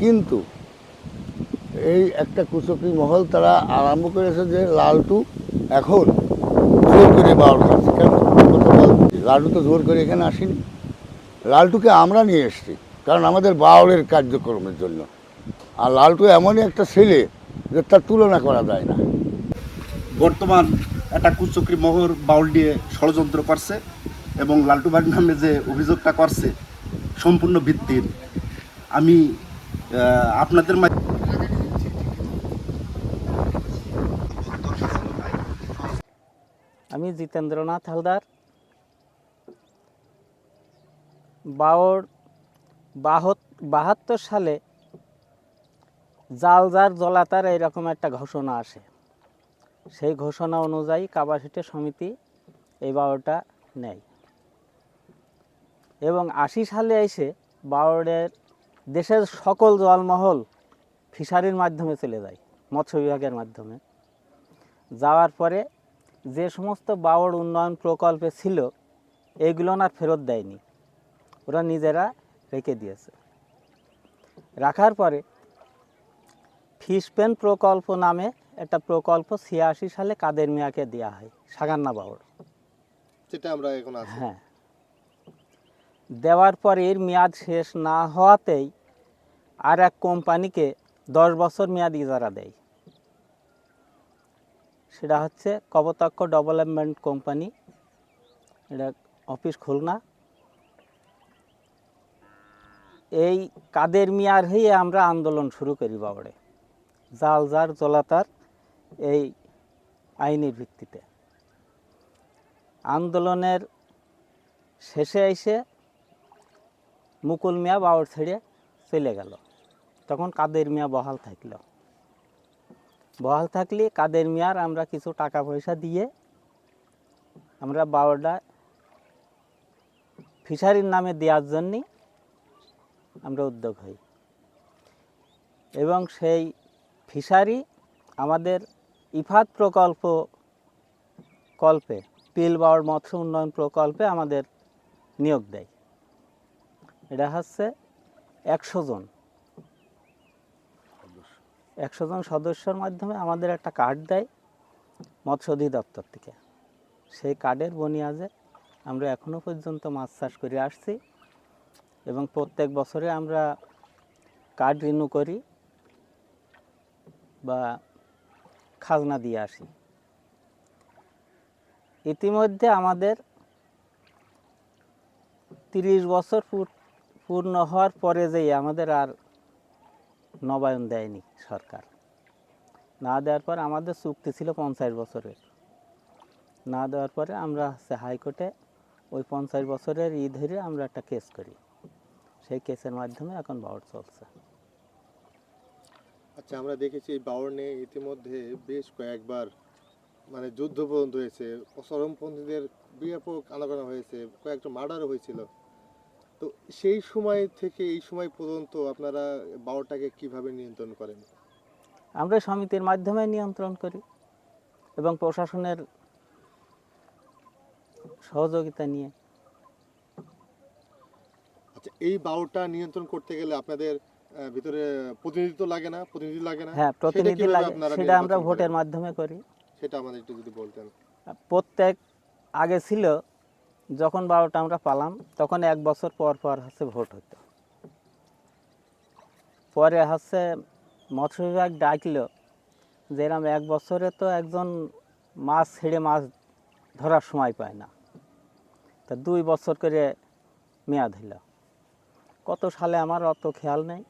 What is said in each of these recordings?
কিন্তু এই একটা কুচক্রি মহল তারা আরম্ভ করেছে যে লালটু এখন জোর করে বাউল খাচ্ছে। কেন? লালটু তো জোর করে এখানে আসেনি। লালটুকে আমরা নিয়ে এসেছি, কারণ আমাদের বাউলের কার্যক্রমের জন্য। আর লালটু এমনই একটা ছেলে যে তার তুলনা করা যায় না। বর্তমান একটা কুচক্রি মোহর বাউল দিয়ে ষড়যন্ত্র করছে এবং লালটু ভাই নামে যে অভিযোগটা করছে, সম্পূর্ণ ভিত্তির। আমি আপনাদের আমি জিতেন্দ্রনাথ হালদার। বাওর বাহত, বাহাত্তর সালে জাল জার জলাতার এরকম একটা ঘোষণা আসে। সেই ঘোষণা অনুযায়ী কাবাসিটে সমিতি এই বাওরটা নেয়। এবং আশি সালে এসে বাওরের দেশের সকল জলমহল ফিশারির মাধ্যমে চলে যায় মৎস্য বিভাগের মাধ্যমে। যাওয়ার পরে যে সমস্ত বাওড় উন্নয়ন প্রকল্পে ছিল এইগুলো আর ফেরত দেয়নি। ওরা নিজেরা রেখে দিয়েছে। রাখার পরে ফিশ পেন প্রকল্প নামে একটা প্রকল্প ছিয়াশি সালে কাদের মিয়াকে দেওয়া হয় সাগান্না বাওড় যেটা আমরা এখন হ্যাঁ। দেওয়ার পর এর মেয়াদ শেষ না হওয়াতেই আর এক কোম্পানিকে দশ বছর মেয়াদ ইজারা দেয়। সেটা হচ্ছে কবতাক্ষ ডেভেলপমেন্ট কোম্পানি। এটা অফিস খুলনা। এই কাদের মিয়ার হয়ে আমরা আন্দোলন শুরু করি বাবরে। জাল, জার, জলাতার এই আইনের ভিত্তিতে। আন্দোলনের শেষে এসে মুকুল মিয়া বাউর ছেড়ে চলে গেল। তখন কাদের মিয়া বহাল থাকল? বহাল থাকলে কাদের মিয়ার আমরা কিছু টাকা পয়সা দিয়ে আমরা বাউরটা ফিশারির নামে দেওয়ার জন্যে আমরা উদ্যোগ হই। এবং সেই ফিশারি আমাদের ইফাত প্রকল্প কল্পে পিল বাউর মৎস্য উন্নয়ন প্রকল্পে আমাদের নিয়োগ দেয়। এটা হচ্ছে একশো জন। একশো জন সদস্যর মাধ্যমে আমাদের একটা কার্ড দেয় মৎস্য অধিদপ্তর থেকে। সেই কার্ডের বনিয়াজে আমরা এখনও পর্যন্ত মাছ চাষ করে আসছি এবং প্রত্যেক বছরে আমরা কার্ড রিনিউ করি বা খাজনা দিয়ে আসি। ইতিমধ্যে আমাদের তিরিশ বছর পূর- পূর্ণ হওয়ার পরে যেই আমাদের আর নবায়ন দেয়নি সরকার। না দেওয়ার পর আমাদের চুক্তি ছিল পঞ্চাশ বছরের। না দেওয়ার পরে আমরা হচ্ছে হাইকোর্টে ওই পঞ্চাশ বছরের ই ধরে আমরা একটা কেস করি। সেই কেসের মাধ্যমে এখন বাউর চলছে। আচ্ছা আমরা দেখেছি এই বাউর নিয়ে ইতিমধ্যে বেশ কয়েকবার মানে যুদ্ধ পর্যন্ত হয়েছে। চরমপন্থীদের ব্যাপক আনাগোনা হয়েছে। কয়েকটা মার্ডারও হয়েছিল। তো সেই সময় থেকে এই সময় পর্যন্ত আপনারা বাউরটাকে কীভাবে নিয়ন্ত্রণ করেন? আমরা সমিতির মাধ্যমে নিয়ন্ত্রণ করি এবং প্রশাসনের সহযোগিতা নিয়ে। আচ্ছা এই বাউরটা নিয়ন্ত্রণ করতে গেলে আপনাদের ভিতরে প্রতিনিধিত্ব লাগে না? প্রতিনিধি লাগে না? হ্যাঁ প্রতিনিধি লাগে সেটা আমরা ভোটের মাধ্যমে করি। সেটা আমাদের একটু যদি বলতেন। প্রত্যেক আগে ছিল যখন বারোটা আমরা পালাম, তখন এক বছর পর পর হচ্ছে ভোট হতো পরে হচ্ছে মৎস্য বিভাগ ডাকলো যে এরম এক বছরে তো একজন মাছ ছেড়ে মাছ ধরার সময় পায় না। তা দুই বছর করে মেয়াদ হইল। কত সালে আমার অত খেয়াল নেই।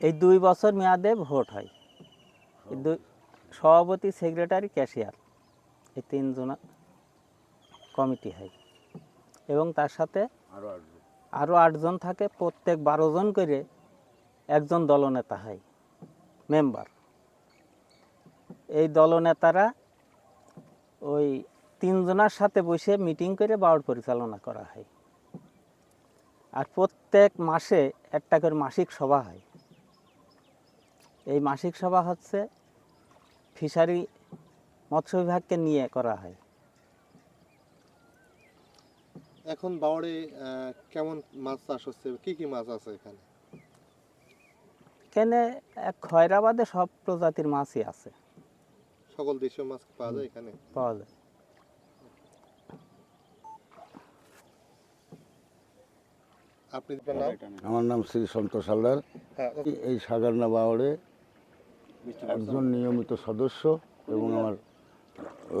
এই দুই বছর মেয়াদে ভোট হয়। সভাপতি, সেক্রেটারি, ক্যাশিয়ার। এই তিনজন কমিটি হয়। এবং তার সাথে আরও আটজন। থাকে প্রত্যেক বারো জন করে একজন দলনেতা হয় মেম্বার। এই দলনেতারা ওই তিনজনের সাথে বসে মিটিং করে বাউড পরিচালনা করা হয়। আর প্রত্যেক মাসে একটা করে মাসিক সভা হয়। এই মাসিক সভা হচ্ছে ফিশারি মৎস্য বিভাগকে নিয়ে করা হয়। এখন বাওড়ে আহ, কেমন মাছ চাষ হচ্ছে? কি কি মাছ আছে এখানে? এখানে খয়রাবাদে সব প্রজাতির মাছই আছে। সকল দেশীয় মাছ পাওয়া যায় এখানে? পাওয়া যায়। আপনি নাম? আমার নাম শ্রী সন্তোষ হালদার হ্যাঁ এই সাগারনা বাওয়ারে একজন নিয়মিত সদস্য এবং আমার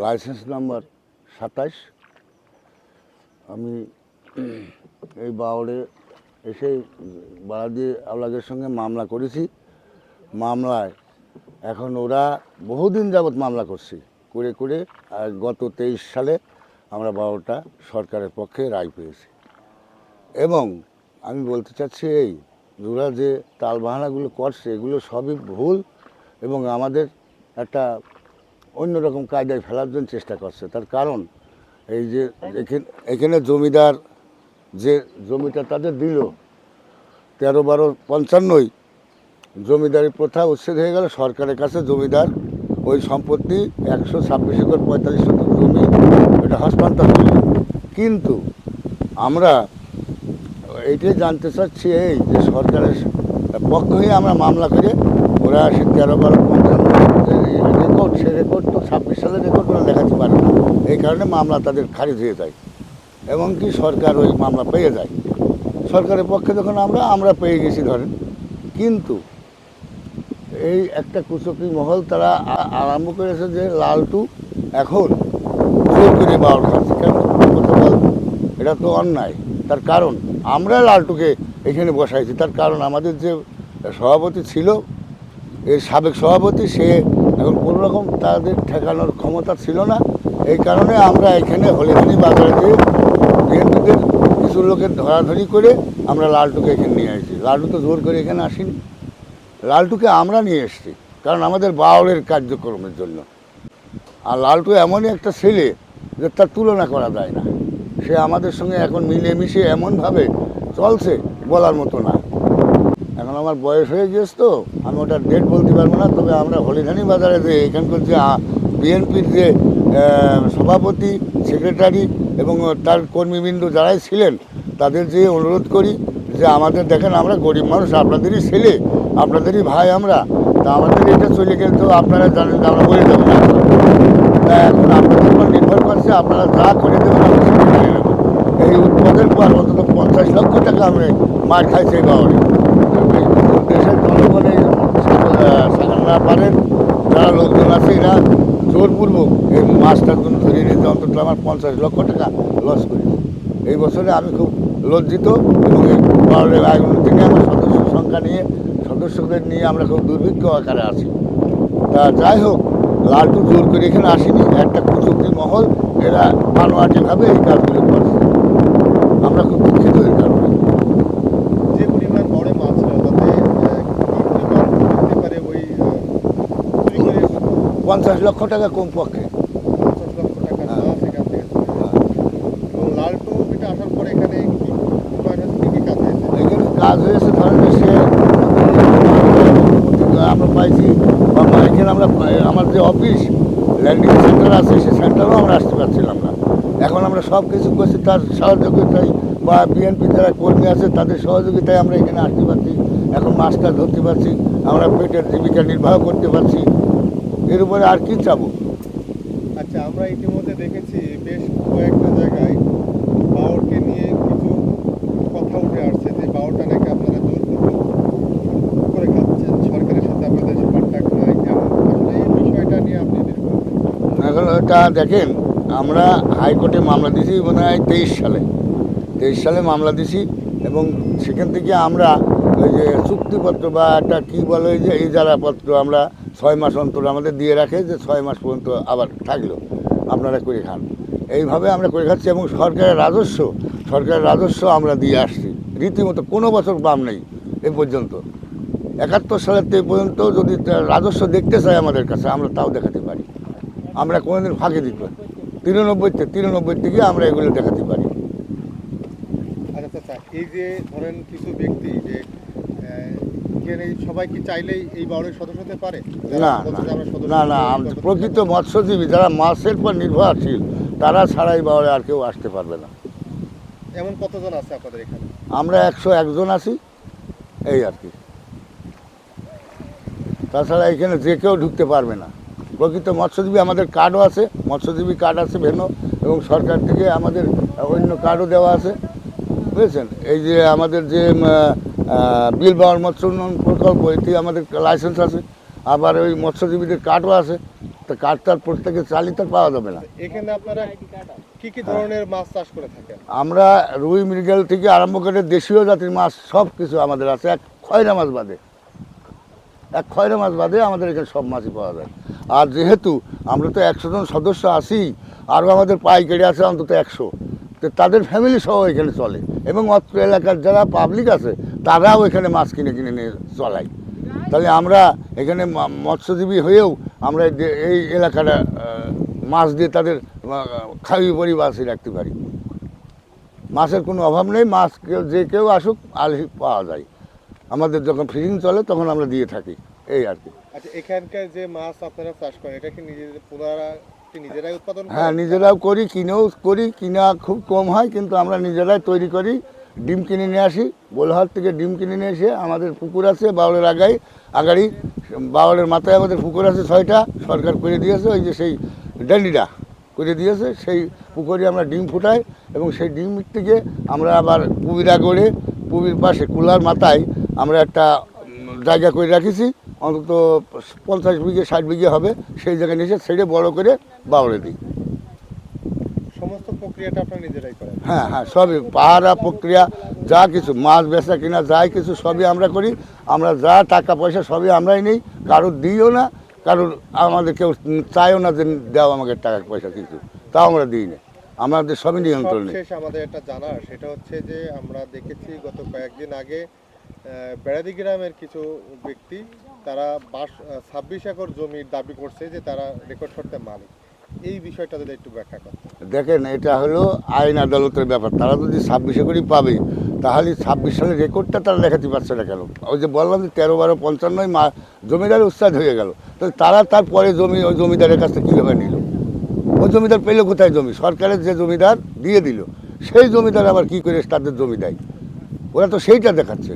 লাইসেন্স নাম্বার সাতাশ। আমি এই বাওয়ারে এসে বাড়াদি আওলাগের সঙ্গে মামলা করেছি। মামলায় এখন ওরা বহুদিন যাবৎ মামলা করছি। করে করে গত তেইশ সালে আমরা বারোটা সরকারের পক্ষে রায় পেয়েছি। এবং আমি বলতে চাচ্ছি এই ওরা যে তালবাহানাগুলো করছে, এগুলো সবই ভুল এবং আমাদের একটা অন্যরকম কায়দায় ফেলার জন্য চেষ্টা করছে। তার কারণ এই যে এখানে জমিদার যে জমিটা তাদের দিল, তেরো বারো পঞ্চান্নই জমিদারি প্রথা উচ্ছেদ হয়ে গেল। সরকারের কাছে জমিদার ওই সম্পত্তি একশো ছাব্বিশ একর পঁয়তাল্লিশ শতক জমি এটা হস্তান্তর করল কিন্তু আমরা এইটাই জানতে চাচ্ছি এই যে সরকারের পক্ষ হয়ে আমরা মামলা করে ওরা সে তেরো বারো রেকর্ড সে রেকর্ড তো ছাব্বিশ সালের রেকর্ড ওরা দেখাতে পারে না। এই কারণে মামলা তাদের খারিজ হয়ে যায়। এবং কি সরকার ওই মামলা পেয়ে যায়। সরকারের পক্ষে যখন আমরা আমরা পেয়ে গেছি ধরেন। কিন্তু এই একটা কুচকি মহল তারা আরম্ভ করেছে যে লালটু এখন করে বাউল খাচ্ছে। কেন? এটা তো অন্যায়। তার কারণ, আমরা লালটুকে এখানে বসাইছি। তার কারণ আমাদের যে সভাপতি ছিল, এর সাবেক সভাপতি, সে এখন কোনো রকম তাদের ঠেকানোর ক্ষমতা ছিল না। এই কারণে আমরা এখানে হলিদানি বাজারে বিএনপিদের কিছু লোকের ধরাধরি করে আমরা লালটুকে এখানে নিয়ে আসছি লালটু তো জোর করে এখানে আসিনি। লালটুকে আমরা নিয়ে এসেছি, কারণ আমাদের বাউলের কার্যক্রমের জন্য। আর লালটু এমনই একটা ছেলে যে তার তুলনা করা যায় না। সে আমাদের সঙ্গে এখন মিলেমিশে এমনভাবে চলছে বলার মতো না। এখন আমার বয়স হয়ে গিয়েছে তো, আমি ওটা ডেট বলতে পারব না, তবে আমরা হলিধানি বাজারে যে এখানকার যে বিএনপির যে সভাপতি সেক্রেটারি এবং তার কর্মীবৃন্দ যারাই ছিলেন, তাদের যে অনুরোধ করি যে আমাদের দেখেন আমরা গরিব মানুষ, আপনাদেরই ছেলে, আপনাদেরই ভাই আমরা, তা আমাদের এটা চলে গেলে তো আপনারা জানেন যে আমরা বলে দেবো না। তা এখন আপনাদের উপর নির্ভর করছে, আপনারা যা করে দেবেন এই উৎপাদের পর অন্তত পঞ্চাশ লক্ষ টাকা আমি মার খাইছি এই বাবারে দেশের জনগণের সাগান না পারেন, যারা লোকজন আছে এরা জোরপূর্বক এই মাছটার জন্য ধরিয়ে নিতে অন্তত আমার পঞ্চাশ লক্ষ টাকা লস করেছি এই বছরে আমি খুব লজ্জিত এবং এই বাউলের আয়োজনের থেকে আমার সদস্য সংখ্যা নিয়ে, সদস্যদের নিয়ে আমরা খুব দুর্ভিক্ষ আকারে আছি। তা যাই হোক লালটু জোর করে এখানে আসেনি, একটা কুচুকি মহল, এরা বানোয়াটিভাবে এই কাজগুলো করছে। আমরা খুব দুঃখিত এই কারণে যে পরিমাণ বড় মাছ ছিল তাতে আহ, কি পরিমাণ হতে পারে ওই আহ, চুরি করে পঞ্চাশ লক্ষ টাকা কম পক্ষে পঞ্চাশ লক্ষ টাকা মাছ এখান থেকে চুরি হয়। এবং লালটু এটা আসার পরে এখানে কি উন্নয়ন হয়েছে কি কি কাজ হয়েছে? এখানে কাজ হয়েছে ধরেন সে আমরা পাইছি বা আমরা এখানে আমরা আমার যে অফিস ল্যান্ডিং সেন্টার আছে সেই সেন্টারেও আমরা আসতে পারছিলাম না। এখন আমরা সব কিছু করছি তার সহযোগিতায় বা বিএনপি যারা কর্মী আছে তাদের সহযোগিতায় আমরা এখানে আসতে পারছি। এখন মাছটা ধরতে পারছি আমরা পেটের জীবিকা নির্বাহ করতে পারছি। এর উপরে আর কি চাবো? আচ্ছা আমরা ইতিমধ্যে দেখেছি বেশ কয়েকটা জায়গায় বাওরকে নিয়ে কিছু কথা উঠে আসছে যে বাওরটা নাকি আপনারা জোরপূর্বক করে খাচ্ছেন সরকারের সাথে আপনাদের কন্ট্যাক্ট নাই আসলে এই বিষয়টা নিয়ে আপনি এখন ওটা দেখেন আমরা হাইকোর্টে মামলা দিয়েছি মনে হয় তেইশ সালে। তেইশ সালে মামলা দিয়েছি এবং সেখান থেকে আমরা ওই যে চুক্তিপত্র বা একটা কী বলে ওই যে ইজারাপত্র আমরা ছয় মাস অন্তর আমাদের দিয়ে রাখে যে ছয় মাস পর্যন্ত আবার থাকল। আপনারা করে খান। এইভাবে আমরা করে খাচ্ছি এবং সরকারের রাজস্ব সরকারের রাজস্ব আমরা দিয়ে আসছি। রীতিমতো কোনো বছর বাম নেই এ পর্যন্ত। একাত্তর সালের থেকে পর্যন্ত যদি রাজস্ব দেখতে চায় আমাদের কাছে, আমরা তাও দেখাতে পারি। আমরা কোনোদিন ফাঁকি দিত তিরানব্বইতে তিরানব্বই থেকে আমরা এগুলো দেখাতে পারি। আচ্ছা আচ্ছা এই যে ধরেন কিছু ব্যক্তি যে এখানে সবাই কি চাইলেই এই বাউরের সদস্য হতে পারে? না না না প্রকৃত মৎস্যজীবী যারা মাছের পর নির্ভরশীল তারা ছাড়াই বাউরে আর কেউ আসতে পারবে না। এমন কতজন আছে আপনাদের এখানে? আমরা একশো একজন আছি এই আর কি। তাছাড়া এখানে যে কেউ ঢুকতে পারবে না। প্রকৃত মৎস্যজীবী আমাদের কার্ডও আছে মৎস্যজীবী কার্ড আছে ভেন্ন এবং সরকার থেকে আমাদের অন্য কার্ডও দেওয়া আছে বুঝেছেন? এই যে আমাদের যে বিল বাওয়ার মৎস্য উন্নয়ন প্রকল্প এটি আমাদের লাইসেন্স আছে। আবার ওই মৎস্যজীবীদের কার্ডও আছে। তা কার্ড তার প্রত্যেকে চালিত পাওয়া যাবে না। এখানে আপনারা কি কি ধরনের মাছ চাষ করে থাকেন? আমরা রুই মৃগেল থেকে আরম্ভ করে দেশীয় জাতির মাছ সব কিছু আমাদের আছে। এক খয়রা মাছ বাদে। এক খয়রা মাছ বাদে আমাদের এখানে সব মাছই পাওয়া যায়। আর যেহেতু আমরা তো একশো জন সদস্য আছি আরও আমাদের পাইকারি আছে অন্তত একশো। তাদের ফ্যামিলি সহ এখানে চলে। এবং অত্র এলাকার যারা পাবলিক আছে, তারাও এখানে মাছ কিনে কিনে নিয়ে চলায়। তাহলে আমরা এখানে মৎস্যজীবী হয়েও আমরা এই এলাকাটা মাছ দিয়ে তাদের খাবি পরিবার রাখতে পারি। মাছের কোনো অভাব নেই, মাছ যে কেউ আসুক, আলহি পাওয়া যায়। আমাদের যখন ফিশিং চলে, তখন আমরা দিয়ে থাকি। এই আর কি। আচ্ছা এখানকার যে মাছ আপনারা চাষ করেন, এটা কি নিজেদের পুনরা হ্যাঁ নিজেরাও করি কিনেও করি কিনা খুব কম হয় কিন্তু আমরা নিজেরাই তৈরি করি ডিম কিনে নিয়ে আসি। বোলহাট থেকে ডিম কিনে নিয়ে এসে আমাদের পুকুর আছে বাউলের আগাই আগাড়ি বাউলের মাথায় আমাদের পুকুর আছে ছয়টা সরকার করে দিয়েছে ওই যে সেই ড্যান্ডিটা করে দিয়েছে সেই পুকুরে আমরা ডিম ফুটাই এবং সেই ডিম থেকে আমরা আবার পুবিরা গড়ে পুবির পাশে কুলার মাথায় আমরা একটা জায়গা করে রাখিছি। অন্তত পঞ্চাশ বিঘে ষাট বিঘে হবে সেই জায়গায় নিয়ে ছেড়ে বড় করে বাউলে দিই। সমস্ত প্রক্রিয়াটা আপনারা নিজেরাই করেন? হ্যাঁ হ্যাঁ সবই। পাহারা প্রক্রিয়া যা কিছু মাছ বেচা কিনা যাই কিছু সবই আমরা করি। আমরা যা টাকা পয়সা সবই আমরাই নিই। কারোর দিইও না কারোর আমাদের কেউ চাইও না যে দাও আমাকে টাকা পয়সা কিছু। তাও আমরা দিই না। আমাদের সবই নিয়ন্ত্রণ নেই। আমাদের একটা জানার সেটা হচ্ছে যে আমরা দেখেছি গত কয়েকদিন আগে বেড়াদি গ্রামের কিছু ব্যক্তি তারা ছাব্বিশ একর জমির দাবি করছে যে তারা রেকর্ড করতে মালিক। এই বিষয়টা যদি একটু ব্যাখ্যা করেন দেখেন, এটা হলো আইন আদালতের ব্যাপার। তারা যদি ছাব্বিশে করে পাবে, তাহলে ছাব্বিশ সালের রেকর্ডটা তারা দেখাতে পারছে না কেন? ওই যে বললাম যে তেরো, বারো পঞ্চান্নয় মা, জমিদার উচ্ছেদ হয়ে গেল। তো তারা তারপরে জমি, ওই জমিদারের কাছ কীভাবে নিল? ওই জমিদার পেল কোথায় জমি? সরকারের যে জমিদার দিয়ে দিল। সেই জমিদার আবার কি করে তাদের জমি দেয়? ওরা তো সেইটা দেখাচ্ছে।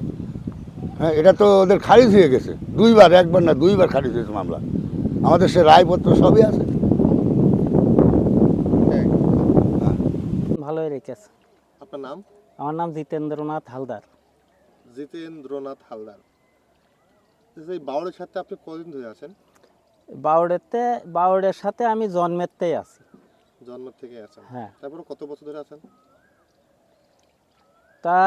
হ্যাঁ এটা তো ওদের খারিজ হয়ে গেছে। দুইবার একবার না দুইবার খারিজ হয়েছে মামলা। আমাদের সে রায়পত্র সবই আছে। হ্যাঁ। ভালোই রেখেছে আপনার নাম? আমার নাম জিতেন্দ্রনাথ হালদার। জিতেন্দ্রনাথ হালদার। এই বাউরের সাথে আপনি কদিন ধরে আছেন? বাউডেতে বাউডের সাথে আমি জন্মেরতেই আছি। জন্ম থেকে আছেন। হ্যাঁ। তারপরে কত বছর ধরে আছেন? তা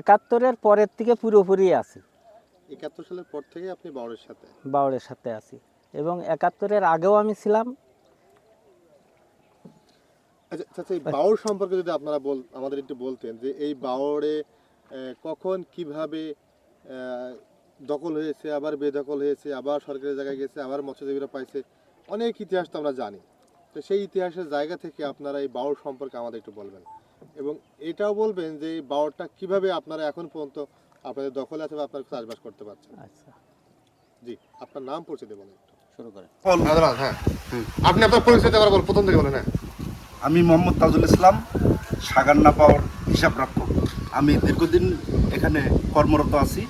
একাত্তরের পরের থেকে পুরোপুরি আছি। একাত্তর সালের পর থেকে আপনি বাউরের সাথে? বাউডের সাথে আছি। এবং একাত্তরের আগেও আমি ছিলাম। আচ্ছা আচ্ছা এই বাউর সম্পর্কে যদি আপনারা বল আমাদের একটু বলতেন যে এই বাউরে কখন কীভাবে দখল হয়েছে আবার বেদখল হয়েছে আবার সরকারি জায়গায় গেছে আবার মৎস্যজীবীরা পাইছে অনেক ইতিহাস তো আমরা জানি। তো সেই ইতিহাসের জায়গা থেকে আপনারা এই বাউর সম্পর্কে আমাদের একটু বলবেন। এবং এটাও বলবেন যে এই বাউরটা কীভাবে আপনারা এখন পর্যন্ত আপনাদের দখলে আছে বা আপনারা চাষবাস করতে পারছেন? আচ্ছা। জি আপনার নাম পরিচয় দেবেন শুরু করে হ্যাঁ আপনি আপনার পরিচয় দেওয়ার বল প্রথম থেকে বলেন হ্যাঁ। আমি মোহাম্মদ তাজুল ইসলাম সাগান্না পাওয়ার হিসাব রক্ষক। আমি দীর্ঘদিন এখানে কর্মরত আছি।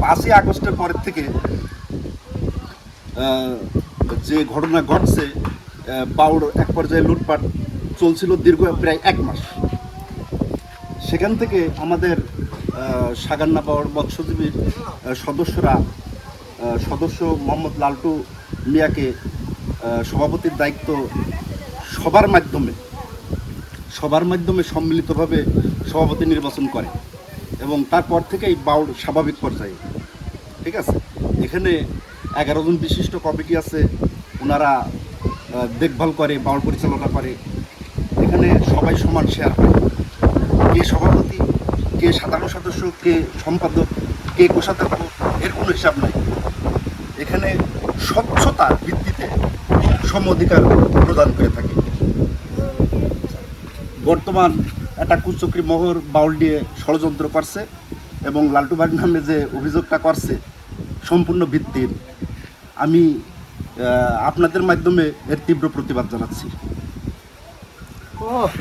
পাঁচই আগস্টের পরের থেকে আহ, যে ঘটনা ঘটছে আহ, বাউর এক পর্যায়ে লুটপাট চলছিল দীর্ঘ প্রায় এক মাস। সেখান থেকে আমাদের সাগান্না পাওয়ার মৎস্যজীবীর সদস্যরা সদস্য মোহাম্মদ লালটু মিয়াকে সভাপতির দায়িত্ব সবার মাধ্যমে সবার মাধ্যমে সম্মিলিতভাবে সভাপতি নির্বাচন করে এবং তারপর থেকেই বাউল স্বাভাবিক পর্যায়ে। ঠিক আছে? এখানে এগারো জন বিশিষ্ট কমিটি আছে। ওনারা দেখভাল করে, বাউল পরিচালনা করে। এখানে সবাই সমান শেয়ার পায় কে সভাপতি, কে সাধারণ সদস্য, কে সম্পাদক, কে কোষাধ্যক্ষ, এর কোনো হিসাব নাই। এখানে স্বচ্ছতার ভিত্তিতে সম অধিকার প্রদান করে থাকে। বর্তমান একটা কুচক্রি মহর বাউল দিয়ে ষড়যন্ত্র করছে এবং লালটু ভাই নামে যে অভিযোগটা করছে, সম্পূর্ণ ভিত্তির, আমি আপনাদের মাধ্যমে এর তীব্র প্রতিবাদ জানাচ্ছি। Oh.